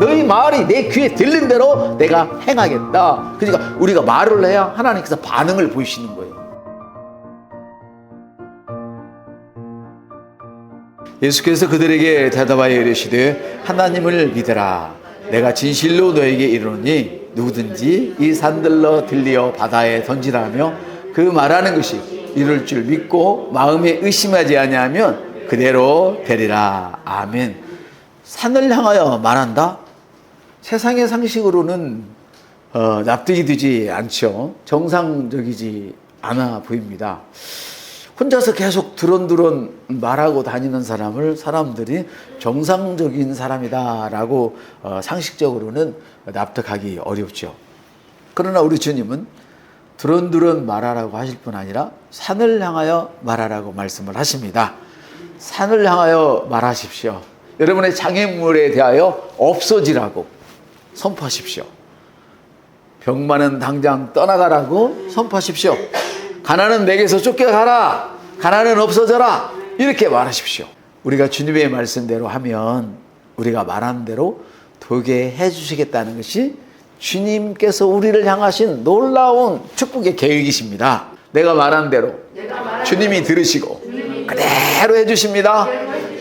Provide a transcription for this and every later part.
너희 말이 내 귀에 들린 대로 내가 행하겠다. 그러니까 우리가 말을 해야 하나님께서 반응을 보이시는 거예요. 예수께서 그들에게 대답하여 이르시되 하나님을 믿으라 내가 진실로 너에게 이르노니 누구든지 이 산들러 들리어 바다에 던지라며 그 말하는 것이 이룰 줄 믿고 마음에 의심하지 아니하면 그대로 되리라 아멘 산을 향하여 말한다 세상의 상식으로는 어, 납득이 되지 않죠 정상적이지 않아 보입니다 혼자서 계속 드론드론 말하고 다니는 사람을 사람들이 정상적인 사람이다라고 어, 상식적으로는 납득하기 어렵죠. 그러나 우리 주님은 드론드론 말하라고 하실 뿐 아니라 산을 향하여 말하라고 말씀을 하십니다. 산을 향하여 말하십시오. 여러분의 장애물에 대하여 없어지라고 선포하십시오. 병만은 당장 떠나가라고 선포하십시오. 가난은 내게서 쫓겨가라. 가난은 없어져라. 이렇게 말하십시오. 우리가 주님의 말씀대로 하면 우리가 말한 대로 되게 해주시겠다는 것이 주님께서 우리를 향하신 놀라운 축복의 계획이십니다. 내가 말한 대로 주님이 들으시고 그대로 해주십니다.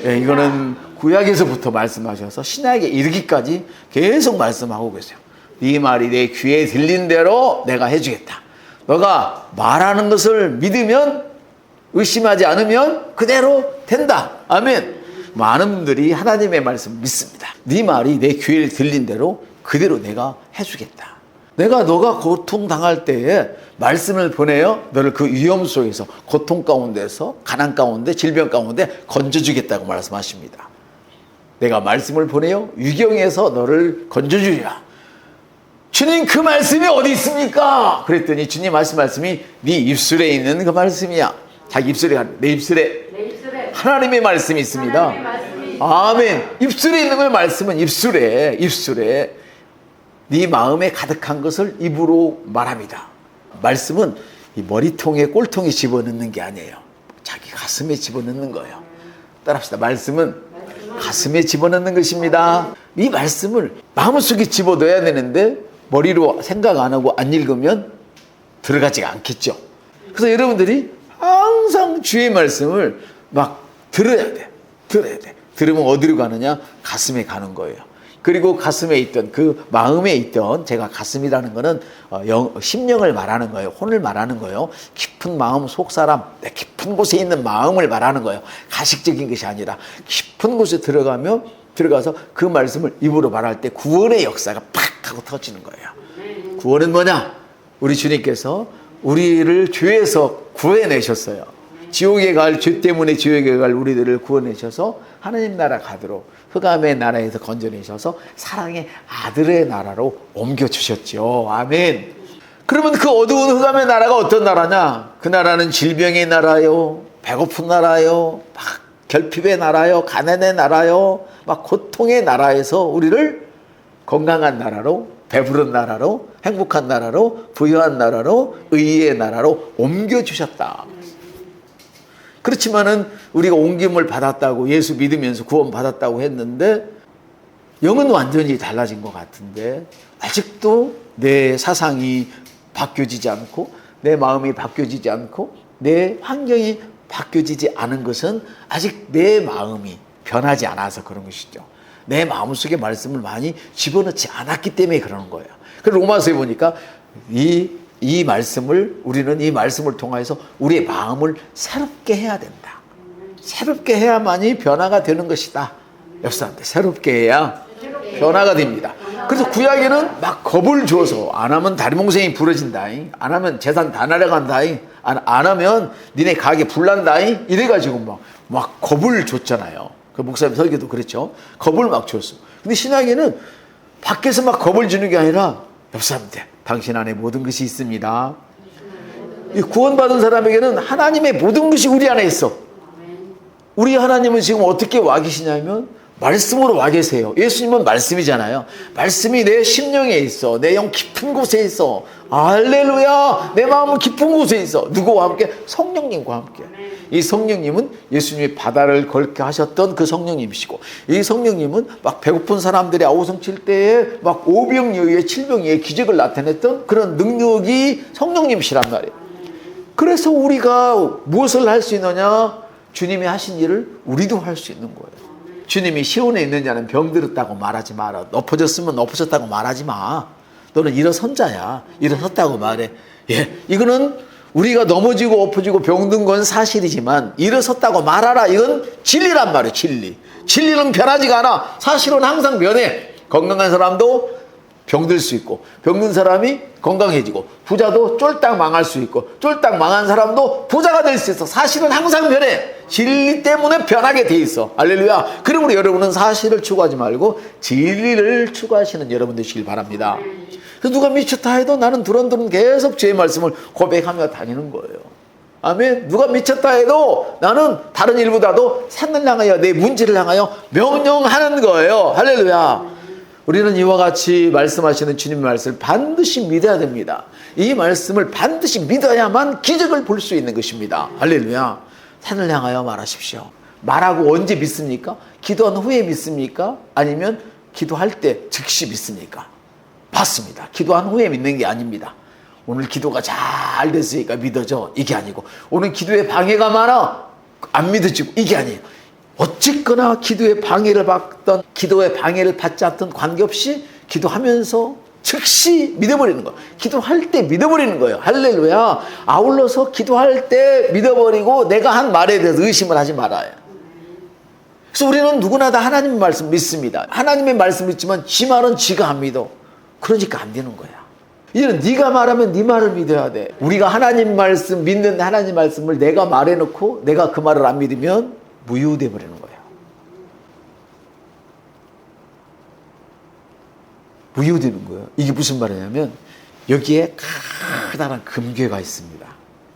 예, 이거는 구약에서부터 말씀하셔서 신약에 이르기까지 계속 말씀하고 계세요. 네 말이 내 귀에 들린 대로 내가 해주겠다. 너가 말하는 것을 믿으면 의심하지 않으면 그대로 된다. 아멘. 많은 분들이 하나님의 말씀 믿습니다. 네 말이 내 귀에 들린 대로 그대로 내가 해주겠다. 내가 너가 고통 당할 때에 말씀을 보내요. 너를 그 위험 속에서 고통 가운데서 가난 가운데 질병 가운데 건져주겠다고 말씀하십니다. 내가 말씀을 보내요. 위경에서 너를 건져주리라. 주님 그 말씀이 어디 있습니까? 그랬더니 주님 말씀 말씀이 네 입술에 있는 그 말씀이야. 자기 입술에 가- 내 입술에 내 입술에 하나님의 말씀이 있습니다. 하나님의 말씀이 아멘. 입술에 있는 그 말씀은 입술에 입술에 네 마음에 가득한 것을 입으로 말합니다. 말씀은 이 머리통에 꼴통에 집어넣는 게 아니에요. 자기 가슴에 집어넣는 거예요. 따라합시다. 말씀은 가슴에 집어넣는 것입니다. 이 말씀을 마음속에 집어넣어야 되는데 머리로 생각 안 하고 안 읽으면 들어가지가 않겠죠. 그래서 여러분들이 항상 주의 말씀을 막 들어야 돼. 들어야 돼. 들으면 어디로 가느냐? 가슴에 가는 거예요. 그리고 가슴에 있던 그 마음에 있던 제가 가슴이라는 거는 어, 영, 심령을 말하는 거예요. 혼을 말하는 거예요. 깊은 마음 속 사람, 내 깊은 곳에 있는 마음을 말하는 거예요. 가식적인 것이 아니라 깊은 곳에 들어가면 들어가서 그 말씀을 입으로 말할 때 구원의 역사가 팍 하고 터지는 거예요. 구원은 뭐냐? 우리 주님께서 우리를 죄에서 구해내셨어요. 지옥에 갈 죄 때문에 지옥에 갈 우리들을 구원내셔서 하나님 나라 가도록 흑암의 나라에서 건져내셔서 사랑의 아들의 나라로 옮겨주셨죠. 아멘. 그러면 그 어두운 흑암의 나라가 어떤 나라냐? 그 나라는 질병의 나라요, 배고픈 나라요, 막 결핍의 나라요, 가난의 나라요, 막 고통의 나라에서 우리를 건강한 나라로, 배부른 나라로, 행복한 나라로, 부유한 나라로, 의의 나라로 옮겨주셨다. 그렇지만은 우리가 옮김을 받았다고 예수 믿으면서 구원 받았다고 했는데 영은 완전히 달라진 것 같은데 아직도 내 사상이 바뀌어지지 않고 내 마음이 바뀌어지지 않고 내 환경이 바뀌어지지 않은 것은 아직 내 마음이 변하지 않아서 그런 것이죠. 내 마음속에 말씀을 많이 집어넣지 않았기 때문에 그러는 거예요. 그래서 로마서에 보니까 이, 이 말씀을 우리는 이 말씀을 통해서 우리의 마음을 새롭게 해야 된다. 새롭게 해야만이 변화가 되는 것이다. 옆 사람한테 새롭게 해야 변화가 됩니다. 그래서 구약에는 막 겁을 줘서 안 하면 다리몽생이 부러진다잉. 안 하면 재산 다 날아간다잉. 안, 안 하면 니네 가게 불난다잉. 이래가지고 막, 막 겁을 줬잖아요. 그 목사님 설교도 그랬죠. 겁을 막 줬어. 근데 신학에는 밖에서 막 겁을 주는 게 아니라 옆 사람한테 당신 안에 모든 것이 있습니다. 이 구원받은 사람에게는 하나님의 모든 것이 우리 안에 있어. 우리 하나님은 지금 어떻게 와 계시냐면 말씀으로 와 계세요. 예수님은 말씀이잖아요. 말씀이 내 심령에 있어. 내 영 깊은 곳에 있어. 할렐루야! 내 마음은 깊은 곳에 있어. 누구와 함께? 성령님과 함께. 이 성령님은 예수님이 바다를 걸게 하셨던 그 성령님이시고, 이 성령님은 막 배고픈 사람들이 아우성 칠 때에 막 오병이어의 칠병이의 기적을 나타냈던 그런 능력이 성령님이시란 말이에요. 그래서 우리가 무엇을 할 수 있느냐? 주님이 하신 일을 우리도 할 수 있는 거예요. 주님이 시온에 있는 자는 병들었다고 말하지 마라. 엎어졌으면 엎어졌다고 말하지 마. 너는 일어선 자야. 일어섰다고 말해. 예, 이거는 우리가 넘어지고 엎어지고 병든 건 사실이지만 일어섰다고 말하라. 이건 진리란 말이에요. 진리. 진리는 변하지가 않아. 사실은 항상 변해. 건강한 사람도 병들 수 있고 병든 사람이 건강해지고 부자도 쫄딱 망할 수 있고 쫄딱 망한 사람도 부자가 될 수 있어 사실은 항상 변해 진리 때문에 변하게 돼 있어 할렐루야 그러므로 여러분은 사실을 추구하지 말고 진리를 추구하시는 여러분 되시길 바랍니다 그래서 누가 미쳤다 해도 나는 두런두런 계속 주의 말씀을 고백하며 다니는 거예요 아멘. 누가 미쳤다 해도 나는 다른 일보다도 산을 향하여 내 문제를 향하여 명령하는 거예요. 할렐루야. 우리는 이와 같이 말씀하시는 주님의 말씀을 반드시 믿어야 됩니다. 이 말씀을 반드시 믿어야만 기적을 볼 수 있는 것입니다. 할렐루야. 산을 향하여 말하십시오. 말하고 언제 믿습니까? 기도한 후에 믿습니까? 아니면 기도할 때 즉시 믿습니까? 맞습니다. 기도한 후에 믿는 게 아닙니다. 오늘 기도가 잘 됐으니까 믿어져. 이게 아니고 오늘 기도에 방해가 많아. 안 믿어지고 이게 아니에요. 어쨌거나 기도에 방해를 받던 기도에 방해를 받지 않던 관계없이 기도하면서 즉시 믿어버리는 거예요. 기도할 때 믿어버리는 거예요. 할렐루야. 아울러서 기도할 때 믿어버리고 내가 한 말에 대해서 의심을 하지 말아요. 그래서 우리는 누구나 다 하나님의 말씀 믿습니다. 하나님의 말씀 믿지만 지 말은 지가 안 믿어. 그러니까 안 되는 거야. 이제는 네가 말하면 네 말을 믿어야 돼. 우리가 하나님 말씀 믿는 하나님 말씀을 내가 말해놓고 내가 그 말을 안 믿으면 무효돼 버리는 거예 요. 무효되는 거예요. 이게 무슨 말이냐면 여기에 커다란 금괴가 있습니다.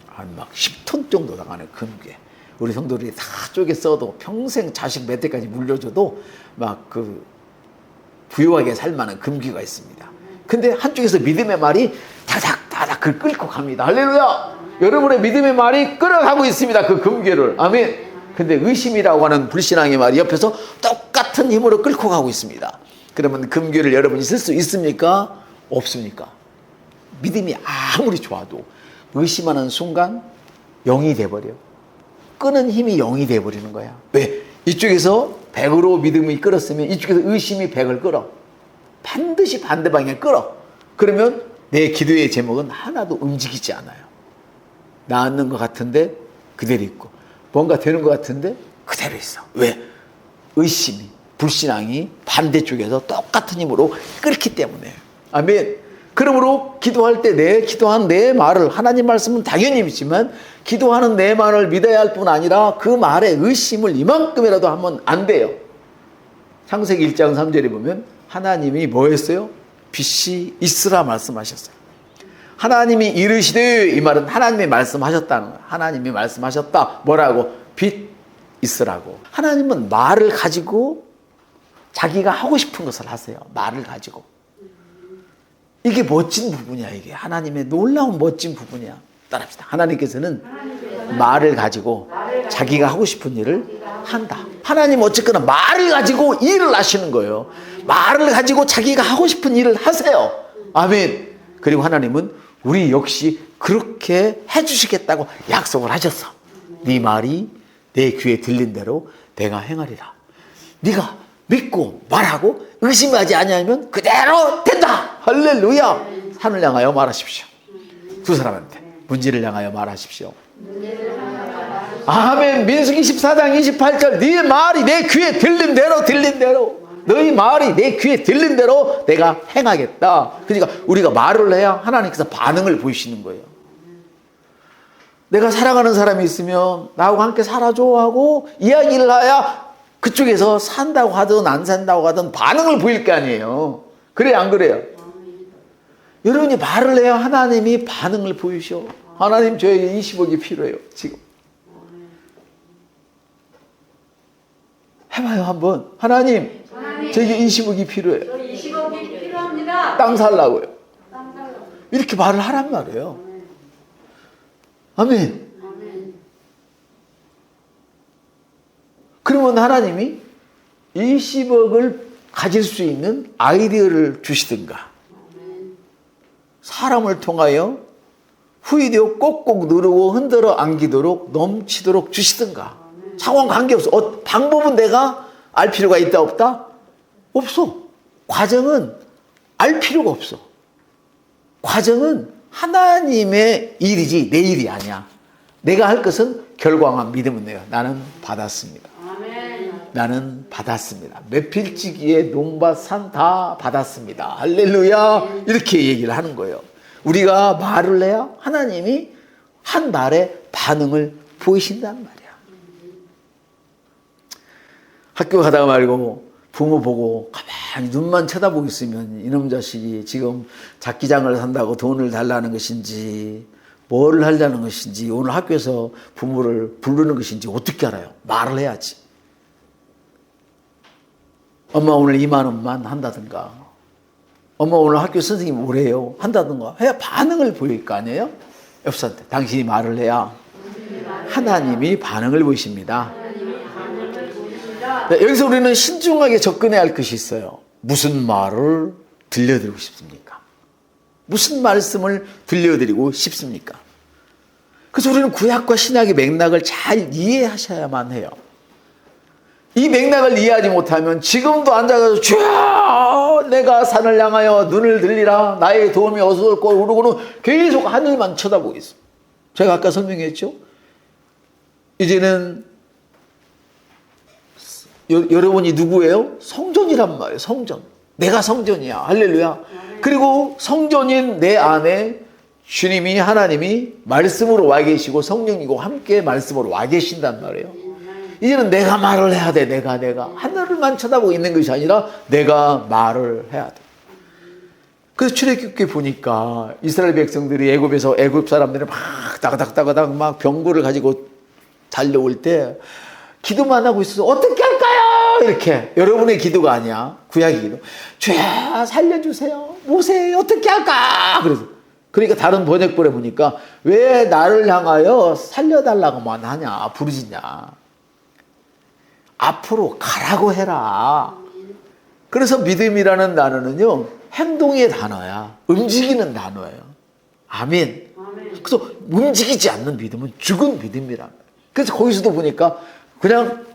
한 막 10톤 정도 나가는 금괴. 우리 성도들이 다 쪼개 써도 평생 자식 몇 대까지 물려줘도 막 그 부유하게 살 만한 금괴가 있습니다. 근데 한쪽에서 믿음의 말이 다닥다닥 그 끌고 갑니다. 할렐루야! 여러분의 믿음의 말이 끌어가고 있습니다. 그 금괴를. 아멘. 근데 의심이라고 하는 불신앙의 말이 옆에서 똑같은 힘으로 끌고 가고 있습니다. 그러면 금괴를 여러분이 쓸 수 있습니까? 없습니까? 믿음이 아무리 좋아도 의심하는 순간 영이 돼버려. 끄는 힘이 영이 돼버리는 거야. 왜? 이쪽에서 100으로 믿음이 끌었으면 이쪽에서 의심이 100을 끌어. 반드시 반대 방향에 끌어. 그러면 내 기도의 제목은 하나도 움직이지 않아요. 나았는 것 같은데 그대로 있고 뭔가 되는 것 같은데 그대로 있어. 왜? 의심이 불신앙이 반대쪽에서 똑같은 힘으로 끌기 때문에. 아멘. 그러므로 기도할 때 내 기도한 내 말을 하나님 말씀은 당연히 믿지만 기도하는 내 말을 믿어야 할 뿐 아니라 그 말에 의심을 이만큼이라도 하면 안 돼요. 창세기 1장 3절에 보면 하나님이 뭐 했어요? 빛이 있으라 말씀하셨어요. 하나님이 이르시되 이 말은 하나님이 말씀하셨다는 거예요. 하나님이 말씀하셨다. 뭐라고? 빛 있으라고. 하나님은 말을 가지고 자기가 하고 싶은 것을 하세요. 말을 가지고. 이게 멋진 부분이야, 이게. 하나님의 놀라운 멋진 부분이야. 따라합시다. 하나님께서는 말을 가지고 자기가 하고 싶은 일을 한다. 하나님 어쨌거나 말을 가지고 일을 하시는 거예요. 말을 가지고 자기가 하고 싶은 일을 하세요. 아멘. 그리고 하나님은 우리 역시 그렇게 해주시겠다고 약속을 하셨어. 네 말이 내 귀에 들린 대로 내가 행하리라. 네가 믿고 말하고 의심하지 아니하면 그대로 된다. 할렐루야. 산을 향하여 말하십시오. 두 사람한테 문제를 향하여 말하십시오. 아멘. 민수기 14장 28절 네 말이 내 귀에 들린 대로 들린 대로 너희 말이 내 귀에 들린 대로 내가 행하겠다. 그러니까 우리가 말을 해야 하나님께서 반응을 보이시는 거예요. 내가 사랑하는 사람이 있으면 나하고 함께 살아줘 하고 이야기를 해야 그쪽에서 산다고 하든 안 산다고 하든 반응을 보일 게 아니에요. 그래 안 그래요? 여러분이 말을 해야 하나님이 반응을 보이셔. 하나님 저에게 20억이 필요해요. 지금. 해봐요 한번. 하나님, 저에게 20억이 필요해요. 저 20억이 필요합니다. 땅 살라고요. 이렇게 말을 하란 말이에요. 아멘. 그러면 하나님이 20억을 가질 수 있는 아이디어를 주시든가. 사람을 통하여 후이되어 꼭꼭 누르고 흔들어 안기도록 넘치도록 주시든가. 상황 관계없어. 어, 방법은 내가 알 필요가 있다 없다? 없어. 과정은 알 필요가 없어. 과정은 하나님의 일이지 내 일이 아니야. 내가 할 것은 결과만 믿으면 돼요. 나는 받았습니다. 나는 받았습니다. 메필지기에 농밭 산 다 받았습니다. 할렐루야. 이렇게 얘기를 하는 거예요. 우리가 말을 해야 하나님이 한 말에 반응을 보이신단 말이야. 학교 가다가 말고 부모 보고 가만히 눈만 쳐다보고 있으면 이놈 자식이 지금 작기장을 산다고 돈을 달라는 것인지 뭘 하려는 것인지 오늘 학교에서 부모를 부르는 것인지 어떻게 알아요? 말을 해야지. 엄마 오늘 2만 원만 한다든가. 엄마 오늘 학교 선생님 뭐래요. 한다든가. 해야 반응을 보일 거 아니에요? 옆사한테 당신이 말을 해야 하나님이 반응을 보이십니다. 네, 여기서 우리는 신중하게 접근해야 할 것이 있어요. 무슨 말을 들려드리고 싶습니까? 무슨 말씀을 들려드리고 싶습니까? 그래서 우리는 구약과 신약의 맥락을 잘 이해하셔야만 해요 이 맥락을 이해하지 못하면 지금도 앉아가지고 주여 내가 산을 향하여 눈을 들리라. 나의 도움이 어디서 올고 그러고는 계속 하늘만 쳐다보고 있어. 제가 아까 설명했죠? 이제는 여, 여러분이 누구예요? 성전이란 말이에요 성전. 내가 성전이야. 할렐루야. 그리고 성전인 내 안에 주님이 하나님이 말씀으로 와 계시고 성령이고 함께 말씀으로 와 계신단 말이에요 이제는 내가 말을 해야 돼. 내가 내가 하늘만 쳐다보고 있는 것이 아니라 내가 말을 해야 돼. 그래서 출애굽기 보니까 이스라엘 백성들이 애굽에서 애굽 사람들이 막 따가닥따가닥 막 병거를 가지고 달려올 때 기도만 하고 있어서 어떻게 할까요? 이렇게 여러분의 기도가 아니야 구약의 기도. 주야 살려주세요. 모세 어떻게 할까? 그래서 그러니까 다른 번역본에 보니까 왜 나를 향하여 살려달라고만 하냐 부르짖냐. 앞으로 가라고 해라. 그래서 믿음이라는 단어는요, 행동의 단어야. 움직이는 단어예요. 아멘. 그래서 움직이지 않는 믿음은 죽은 믿음이란. 그래서 거기서도 보니까 그냥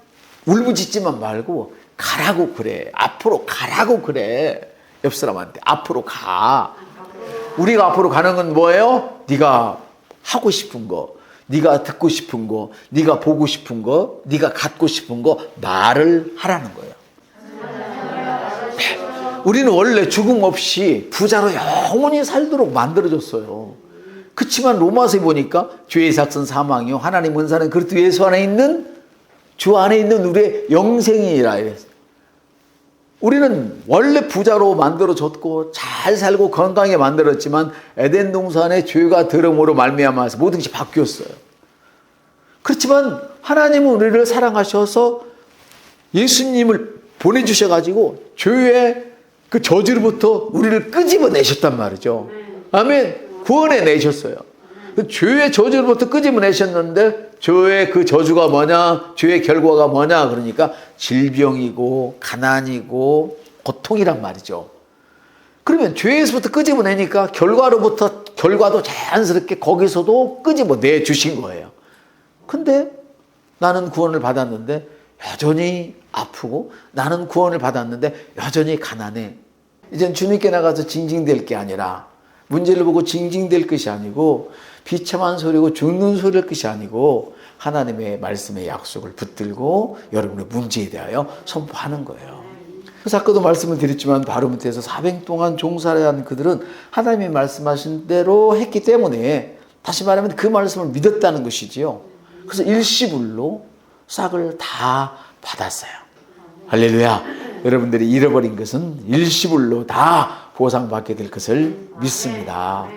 울부짖지만 말고 가라고 그래. 앞으로 가라고 그래. 옆 사람한테 앞으로 가. 우리가 앞으로 가는 건 뭐예요? 네가 하고 싶은 거, 네가 듣고 싶은 거, 네가 보고 싶은 거, 네가 갖고 싶은 거 말을 하라는 거예요. 우리는 원래 죽음 없이 부자로 영원히 살도록 만들어졌어요. 그렇지만 로마서에 보니까 죄의 삭선 사망이요 하나님 은사는 그리스도 예수 안에 있는 주 안에 있는 우리의 영생이라 이랬어요. 우리는 원래 부자로 만들어졌고 잘 살고 건강하게 만들었지만 에덴 동산의 죄가 들음으로 말미암아서 모든 것이 바뀌었어요. 그렇지만 하나님은 우리를 사랑하셔서 예수님을 보내주셔가지고 죄의 그 저주로부터 우리를 끄집어내셨단 말이죠. 아멘. 구원해 내셨어요. 그 죄의 저주로부터 끄집어내셨는데 죄의 그 저주가 뭐냐? 죄의 결과가 뭐냐? 그러니까 질병이고 가난이고 고통이란 말이죠. 그러면 죄에서부터 끄집어내니까 결과로부터 결과도 자연스럽게 거기서도 끄집어내 주신 거예요. 근데 나는 구원을 받았는데 여전히 아프고 나는 구원을 받았는데 여전히 가난해. 이젠 주님께 나가서 징징댈 게 아니라 문제를 보고 징징댈 것이 아니고 비참한 소리고 죽는 소리일 것이 아니고 하나님의 말씀의 약속을 붙들고 여러분의 문제에 대하여 선포하는 거예요. 그래서 아까도 말씀을 드렸지만 바로 밑에서 400 동안 종사를 한 그들은 하나님이 말씀하신 대로 했기 때문에 다시 말하면 그 말씀을 믿었다는 것이지요. 그래서 일시불로 싹을 다 받았어요. 할렐루야. 여러분들이 잃어버린 것은 일시불로 다 보상받게 될 것을 믿습니다.